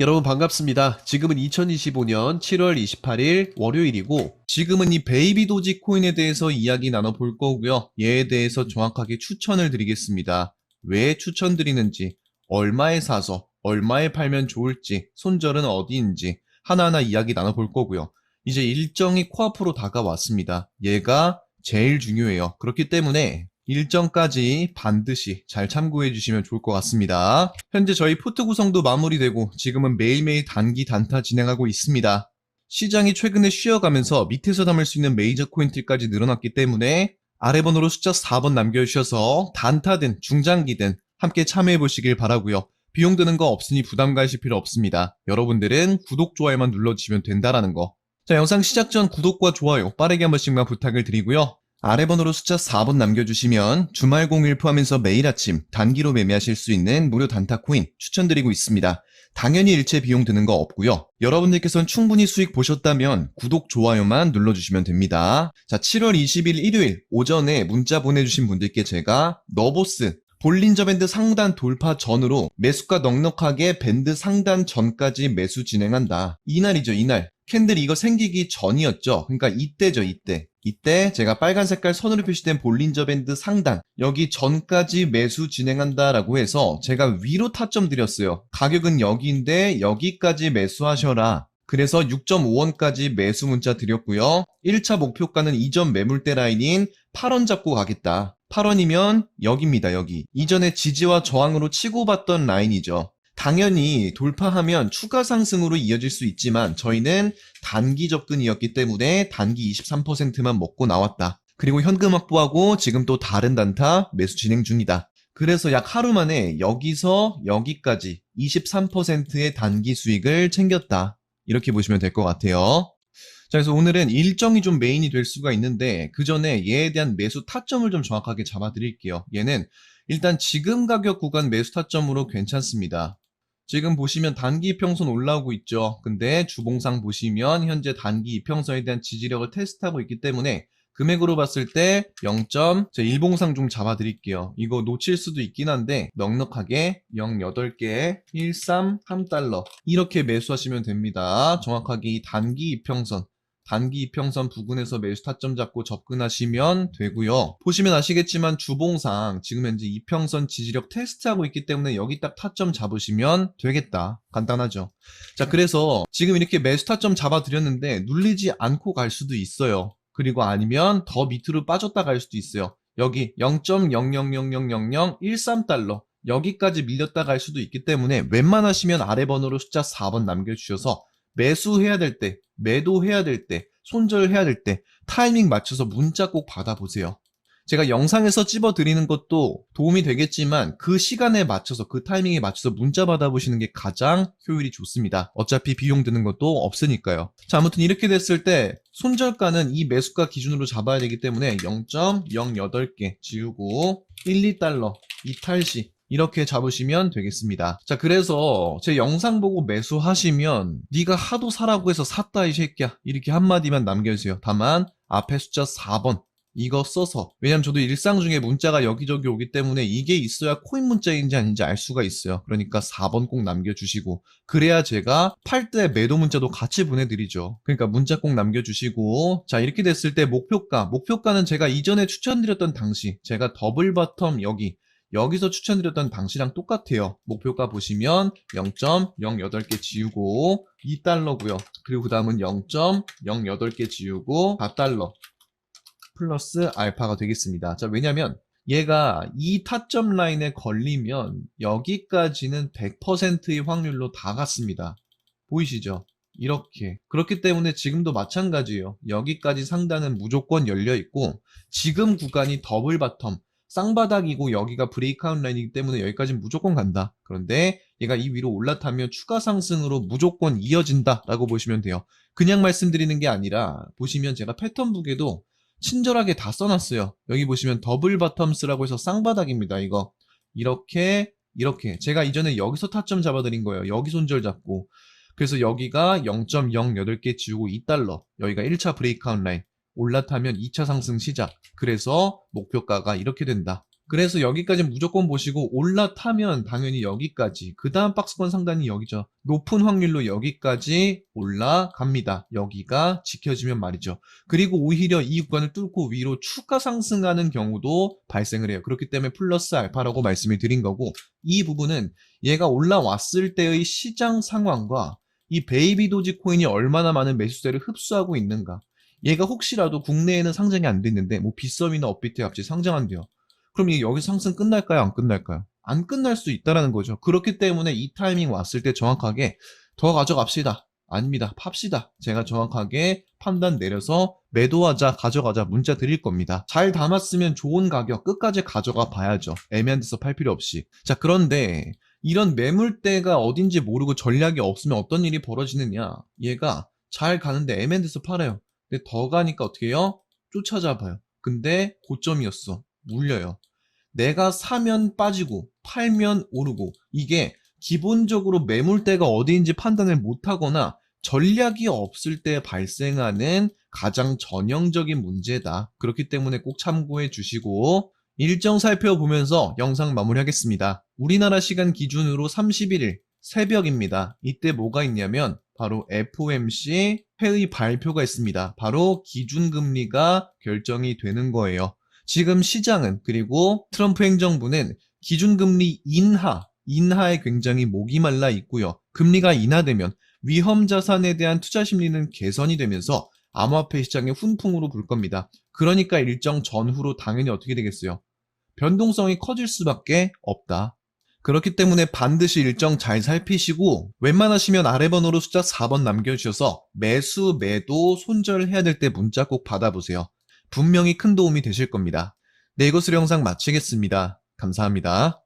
여러분 반갑습니다. 지금은 2025년 7월 28일 월요일이고 지금은 이 베이비 도지 코인에 대해서 이야기 나눠볼 거고요. 얘에 대해서 정확하게 추천을 드리겠습니다. 왜 추천드리는지, 얼마에 사서 얼마에 팔면 좋을지, 손절은 어디인지 하나하나 이야기 나눠볼 거고요. 이제 일정이 코앞으로 다가왔습니다. 얘가 제일 중요해요. 그렇기 때문에 일정까지 반드시 잘 참고해 주시면 좋을 것 같습니다. 현재 저희 포트 구성도 마무리되고 지금은 매일매일 단기 단타 진행하고 있습니다. 시장이 최근에 쉬어가면서 밑에서 담을 수 있는 메이저 코인들까지 늘어났기 때문에 아래 번호로 숫자 4번 남겨주셔서 단타든 중장기든 함께 참여해 보시길 바라고요. 비용 드는 거 없으니 부담 가실 필요 없습니다. 여러분들은 구독, 좋아요만 눌러주시면 된다라는 거. 자, 영상 시작 전 구독과 좋아요 빠르게 한 번씩만 부탁을 드리고요. 아래 번호로 숫자 4번 남겨주시면 주말 공휴일 포함해서 매일 아침 단기로 매매하실 수 있는 무료 단타 코인 추천드리고 있습니다. 당연히 일체 비용 드는 거 없고요. 여러분들께서는 충분히 수익 보셨다면 구독, 좋아요만 눌러주시면 됩니다. 자, 7월 20일 일요일 오전에 문자 보내주신 분들께 제가 너보스 볼린저 밴드 상단 돌파 전으로 매수가 넉넉하게 밴드 상단 전까지 매수 진행한다. 이날이죠, 이날. 캔들 이거 생기기 전이었죠. 그러니까 이때죠, 이때. 이때 제가 빨간 색깔 선으로 표시된 볼린저 밴드 상단 여기 전까지 매수 진행한다라고 해서 제가 위로 타점 드렸어요. 가격은 여기인데 여기까지 매수하셔라. 그래서 6.5원까지 매수 문자 드렸고요. 1차 목표가는 이전 매물대 라인인 8원 잡고 가겠다. 8원이면 여기입니다, 여기. 이전에 지지와 저항으로 치고받던 라인이죠. 당연히 돌파하면 추가 상승으로 이어질 수 있지만 저희는 단기 접근이었기 때문에 단기 23%만 먹고 나왔다. 그리고 현금 확보하고 지금 또 다른 단타 매수 진행 중이다. 그래서 약 하루 만에 여기서 여기까지 23%의 단기 수익을 챙겼다. 이렇게 보시면 될 것 같아요. 자, 그래서 오늘은 일정이 좀 메인이 될 수가 있는데 그 전에 얘에 대한 매수 타점을 좀 정확하게 잡아 드릴게요. 얘는 일단 지금 가격 구간 매수 타점으로 괜찮습니다. 지금 보시면 단기 이평선 올라오고 있죠. 근데 주봉상 보시면 현재 단기 이평선에 대한 지지력을 테스트하고 있기 때문에 금액으로 봤을 때 0. 제 일봉상 좀 잡아드릴게요. 이거 놓칠 수도 있긴 한데 넉넉하게 0.8개 133달러 이렇게 매수하시면 됩니다. 정확하게 이 단기 이평선 단기 이평선 부근에서 매수 타점 잡고 접근하시면 되고요. 보시면 아시겠지만 주봉상 지금 현재 이평선 지지력 테스트하고 있기 때문에 여기 딱 타점 잡으시면 되겠다. 간단하죠. 자, 그래서 지금 이렇게 매수 타점 잡아드렸는데 눌리지 않고 갈 수도 있어요. 그리고 아니면 더 밑으로 빠졌다 갈 수도 있어요. 여기 0.00000013달러 여기까지 밀렸다 갈 수도 있기 때문에 웬만하시면 아래 번호로 숫자 4번 남겨주셔서 매수해야 될 때, 매도해야 될 때, 손절해야 될 때 타이밍 맞춰서 문자 꼭 받아보세요. 제가 영상에서 찝어드리는 것도 도움이 되겠지만 그 시간에 맞춰서 그 타이밍에 맞춰서 문자 받아보시는 게 가장 효율이 좋습니다. 어차피 비용 드는 것도 없으니까요. 자 아무튼 이렇게 됐을 때 손절가는 이 매수가 기준으로 잡아야 되기 때문에 0.08개 지우고 1, 2달러 이탈 시 이렇게 잡으시면 되겠습니다. 자, 그래서 제 영상 보고 매수하시면 네가 하도 사라고 해서 샀다 이 새끼야. 이렇게 한마디만 남겨주세요. 다만 앞에 숫자 4번 이거 써서 왜냐면 저도 일상 중에 문자가 여기저기 오기 때문에 이게 있어야 코인 문자인지 아닌지 알 수가 있어요. 그러니까 4번 꼭 남겨주시고 그래야 제가 팔 때 매도 문자도 같이 보내드리죠. 그러니까 문자 꼭 남겨주시고 자 이렇게 됐을 때 목표가 목표가는 제가 이전에 추천드렸던 당시 제가 더블 바텀 여기 여기서 추천드렸던 당시랑 똑같아요. 목표가 보시면 0.08개 지우고 2달러고요. 그리고 그 다음은 0.08개 지우고 4달러 플러스 알파가 되겠습니다. 자, 왜냐면 얘가 이 타점 라인에 걸리면 여기까지는 100%의 확률로 다 갔습니다. 보이시죠? 이렇게. 그렇기 때문에 지금도 마찬가지예요. 여기까지 상단은 무조건 열려 있고 지금 구간이 더블 바텀 쌍바닥이고 여기가 브레이크아웃 라인이기 때문에 여기까지 무조건 간다. 그런데 얘가 이 위로 올라타면 추가 상승으로 무조건 이어진다 라고 보시면 돼요. 그냥 말씀드리는 게 아니라 보시면 제가 패턴북에도 친절하게 다 써놨어요. 여기 보시면 더블 바텀스라고 해서 쌍바닥입니다. 이거 이렇게 이렇게 제가 이전에 여기서 타점 잡아드린 거예요. 여기 손절 잡고 그래서 여기가 0.08개 지우고 2달러 여기가 1차 브레이크아웃 라인 올라타면 2차 상승 시작. 그래서 목표가가 이렇게 된다. 그래서 여기까지 무조건 보시고 올라타면 당연히 여기까지 그 다음 박스권 상단이 여기죠. 높은 확률로 여기까지 올라갑니다. 여기가 지켜지면 말이죠. 그리고 오히려 이 구간을 뚫고 위로 추가 상승하는 경우도 발생을 해요. 그렇기 때문에 플러스 알파라고 말씀을 드린 거고 이 부분은 얘가 올라왔을 때의 시장 상황과 이 베이비 도지 코인이 얼마나 많은 매수세를 흡수하고 있는가 얘가 혹시라도 국내에는 상장이 안 됐는데 뭐 빗썸이나 업비트에 갑자기 상장한대요. 그럼 이게 여기서 상승 끝날까요? 안 끝날까요? 안 끝날 수 있다라는 거죠. 그렇기 때문에 이 타이밍 왔을 때 정확하게 더 가져갑시다. 아닙니다. 팝시다. 제가 정확하게 판단 내려서 매도하자, 가져가자 문자 드릴 겁니다. 잘 담았으면 좋은 가격 끝까지 가져가 봐야죠. 애매한 데서 팔 필요 없이. 자, 그런데 이런 매물대가 어딘지 모르고 전략이 없으면 어떤 일이 벌어지느냐. 얘가 잘 가는데 애매한 데서 팔아요. 근데 더 가니까 어떻게 해요? 쫓아잡아요. 근데 고점이었어. 물려요. 내가 사면 빠지고 팔면 오르고 이게 기본적으로 매물대가 어디인지 판단을 못하거나 전략이 없을 때 발생하는 가장 전형적인 문제다. 그렇기 때문에 꼭 참고해 주시고 일정 살펴보면서 영상 마무리하겠습니다. 우리나라 시간 기준으로 31일 새벽입니다. 이때 뭐가 있냐면 바로 FOMC 회의 발표가 있습니다. 바로 기준금리가 결정이 되는 거예요. 지금 시장은 그리고 트럼프 행정부는 기준금리 인하, 인하에 굉장히 목이 말라 있고요. 금리가 인하되면 위험 자산에 대한 투자 심리는 개선이 되면서 암호화폐 시장의 훈풍으로 불 겁니다. 그러니까 일정 전후로 당연히 어떻게 되겠어요? 변동성이 커질 수밖에 없다. 그렇기 때문에 반드시 일정 잘 살피시고 웬만하시면 아래 번호로 숫자 4번 남겨주셔서 매수, 매도, 손절해야 될 때 문자 꼭 받아보세요. 분명히 큰 도움이 되실 겁니다. 네, 이것으로 영상 마치겠습니다. 감사합니다.